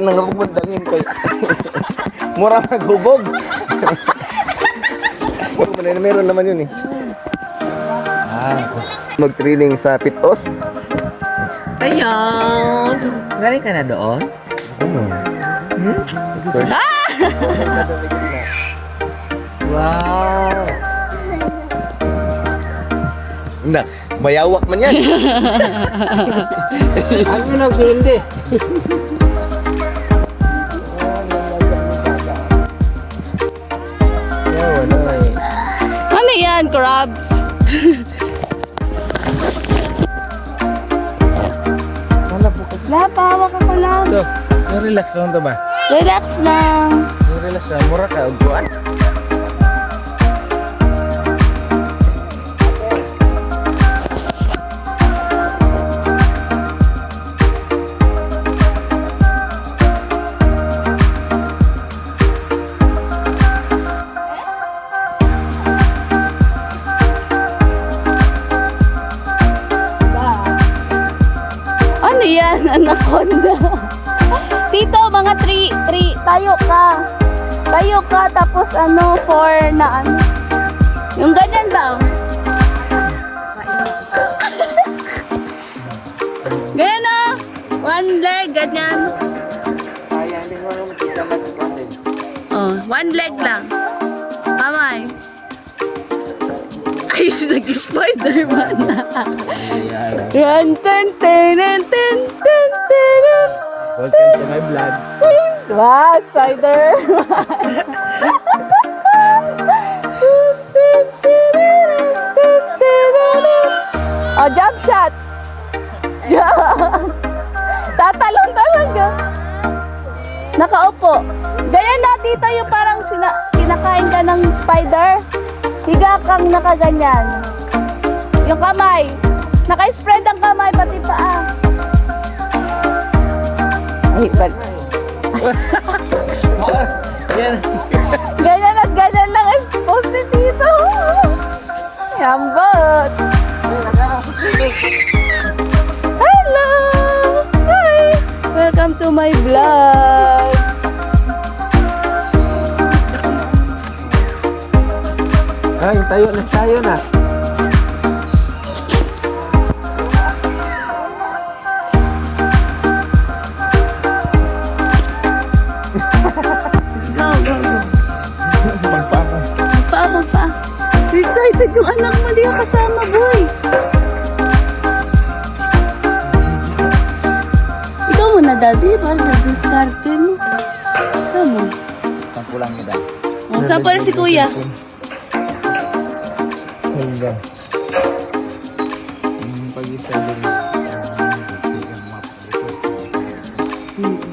ka nang pagmandangin kay. Mura maghubog. Meron, meron naman yun eh. Ah, mag-training sa pitos. Ayaw. Galing ka na doon? Ano? First. Wow. Na, mayawak man yan. Ano na hindi? Crabs? Wala po ka. Wala pa, hawak ako lang. So, relax lang to ba? Relax lang. Relax lang, mura ka, uguan. Na ano. Yung ganyan daw. ganyan o. One leg, ganyan. Oh, one leg lang. Mamay. Ay, nag-Spider-Man na. Run, ten, ten, ten, ten, ten, ten. Welcome to my vlog. What? Cider? Tatalon talaga. Nakaupo. Ganyan na, tita, yung parang sina kinakain ka ng spider. Higa kang nakaganyan. Yung kamay. Naka-spread ang kamay, pati paa. Ay, pal. Yan. Ganyan my vlog. Ay, tayo na, tayo na. di ba? Nag-discarte mo. Ano? Tama. Sampo lang nila. Oh, sampo na si kuya. Hanggang. Yung pag-isa lang. Ah, mm-hmm.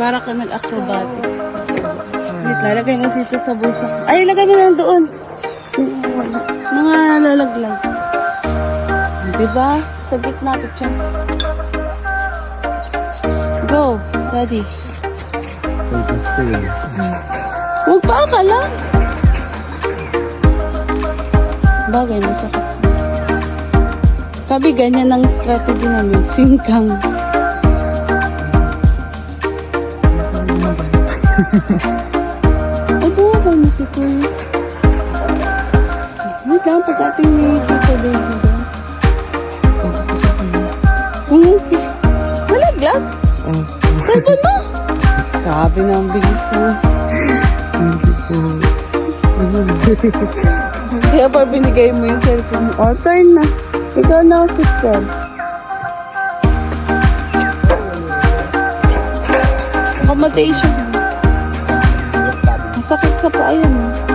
Para ka nag-acrobatic. Wait, lalagay mo dito sa bulsa. Ay, lagay mo na doon. Mga lalaglag. Diba? Sa gitna, picture. Go, daddy. Huwag pa ka lang. Bagay, masakit. Sabi, ganyan ang strategy namin. Singkang. Ay, buwan mo si Kuya. Hmm? Malaglag? Cellphone mo? Sabi na ang bilis na. Kaya pa binigay mo yung cellphone mo. Oh, turn na. Ikaw na, sister. Accommodation. Masakit ka pa, ayun. Ting,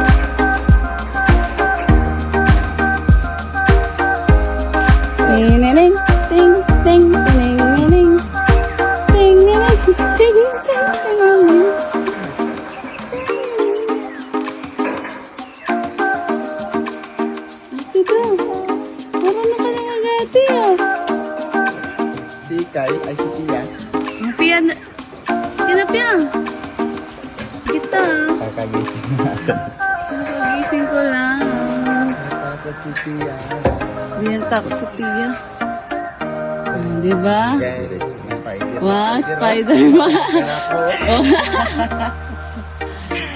Wow, Spider-Man.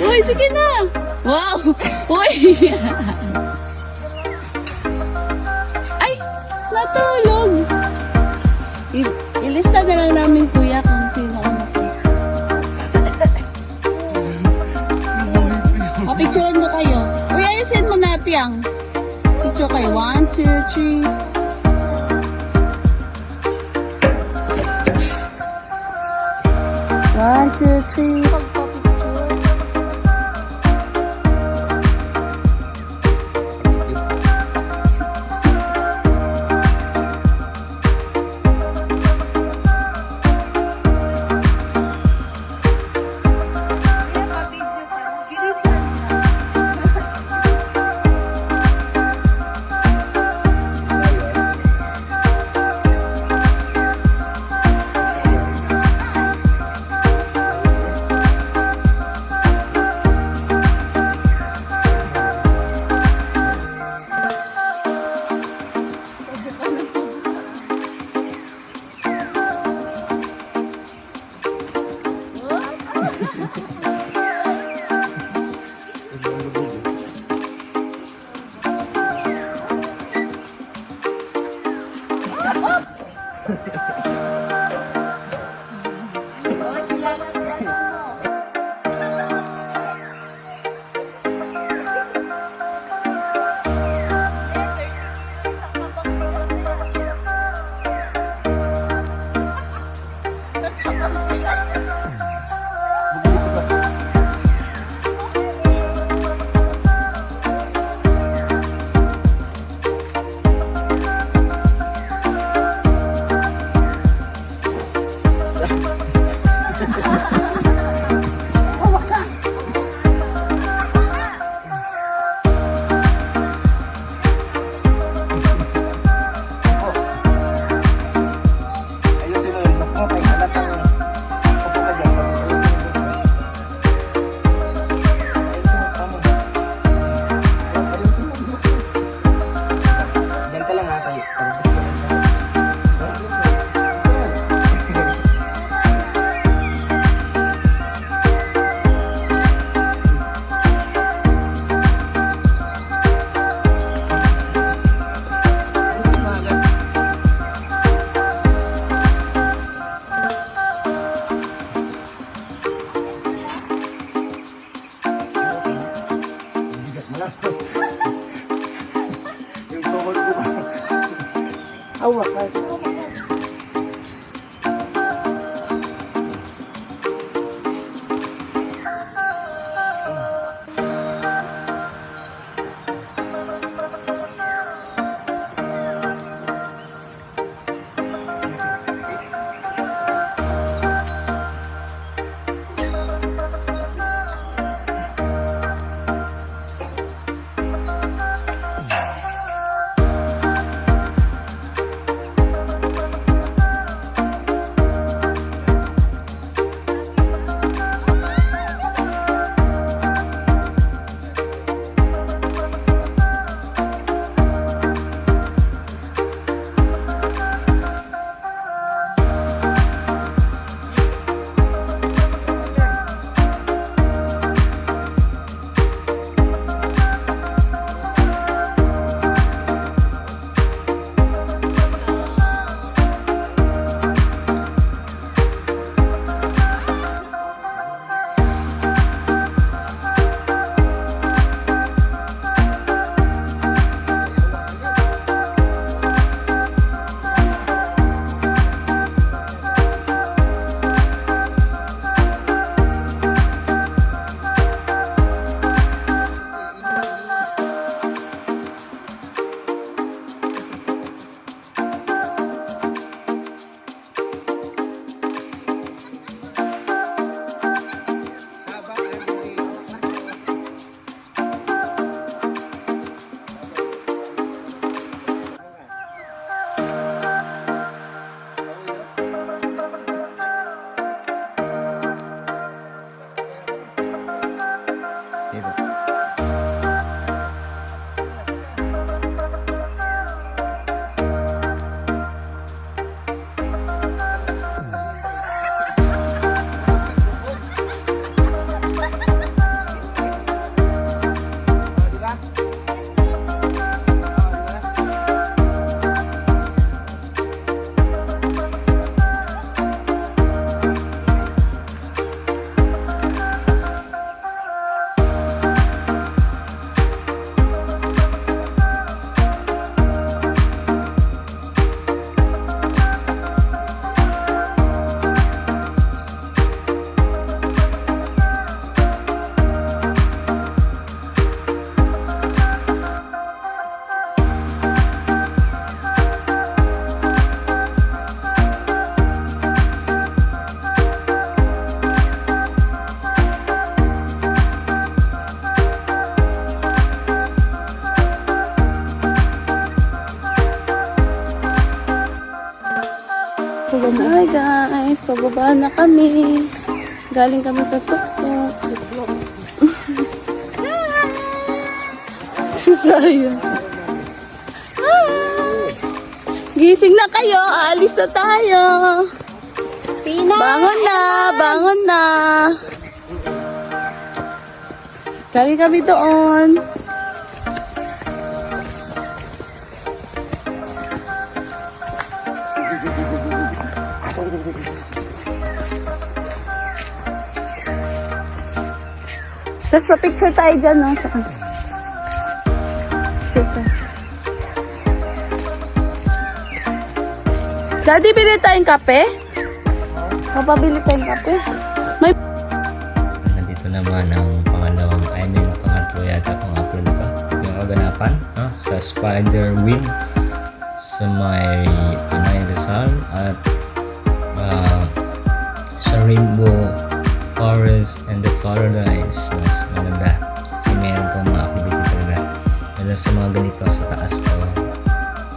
Uy, sige na. Wow. Uy. Ay, natulog. I- ilista na lang namin kuya kung sino ang Papicturean ko kayo. Uy, ayusin mo natin ang. Picture kayo. One, two, three. One, two, three. Na kami. Galing kami sa tuktok. Si Sayang. Gising na kayo, alis na tayo. Bangon na, bangon na. Galing kami doon. Tapos pa-picture tayo dyan, no? Sa Picture. Daddy, bili tayong kape? Papabili tayong kape? May Nandito naman ang pangalawang, hindi, yung pangatlo yata kung upload pa. Yung kaganapan no? sa Spider Wing sa may Tanay Rizal at ah, sa Rainbow Forest and the Paradise. No? So, maganda. Kasi meron pang mga activity talaga. Lalo sa mga ganito sa taas to.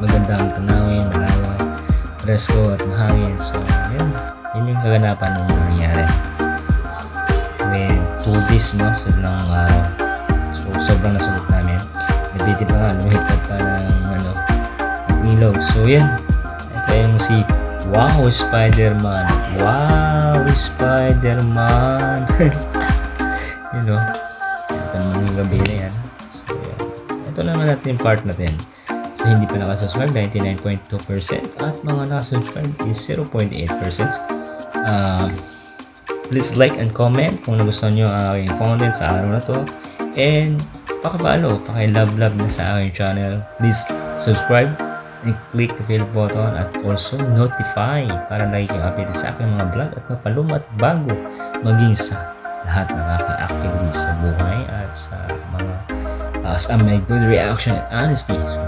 Maganda ang tanawin, malawak, presko at mahangin. So, yun. Yun yung kaganapan ng nangyari with two days no sa ilang araw so sobrang nasulit namin nabiti pa nga lumihitad pa ng ano ilaw so yan ito yung si wow Spider-Man wow Spider-Man gabi na yan so yan ito naman natin yung part natin sa hindi pa nakasubscribe 99.2% at mga nakasubscribe is 0.8% ah please like and comment kung nagustuhan nyo ang aking content sa araw na to. And pakabalo, paki-love-love na sa aking channel. Please subscribe and click the bell button at also notify para lagi kayong updated sa aking mga vlog at mapalumat bago maging sa lahat ng aking activities sa buhay at sa mga uh, sa my good reaction and honesty. So,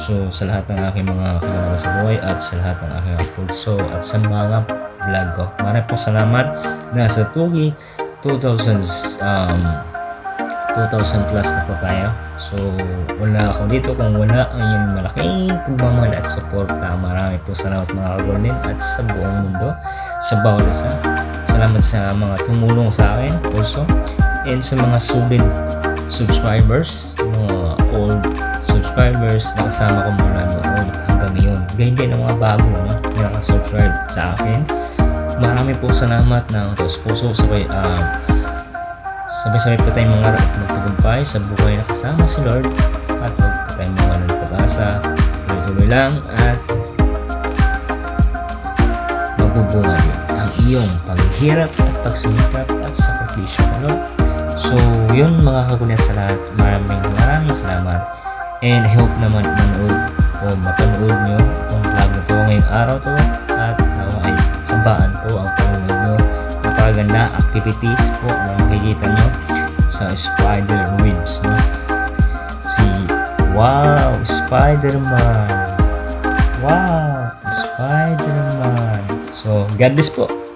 so sa lahat ng aking mga kilala sa buhay at sa lahat ng aking pulso at sa mga vlog ko. Maraming po salamat na sa Tugi 2000 um, 2000 plus na po tayo. So, wala ako dito kung wala ang yung malaking pagmamahal at suporta. Marami po salamat mga kagolden at sa buong mundo, sa bawat isa. Salamat sa mga tumulong sa akin also. And sa mga sulit subscribers, mga old subscribers na kasama ko mula noon hanggang ngayon. Ganyan din ang mga bago no, na nakasubscribe sa akin. Marami po salamat ng taos puso sabay ah, sabay-sabay po tayong mga magtagumpay sa buhay na kasama si Lord at huwag po tayong mga ng pag-asa tuloy-tuloy lang at magbubunga din ang iyong paghihirap at pagsumikap at sakripisyo Lord. So, yun mga kagulat sa lahat. Maraming maraming salamat. And I hope naman manood o mapanood nyo itong vlog na to ngayong araw to at nawa ay habaan po ang panonood nyo. Napakaganda activities po na makikita nyo sa Spider Webs. No? Si Wow! Spider-Man! Wow! Spider-Man! So, God bless po!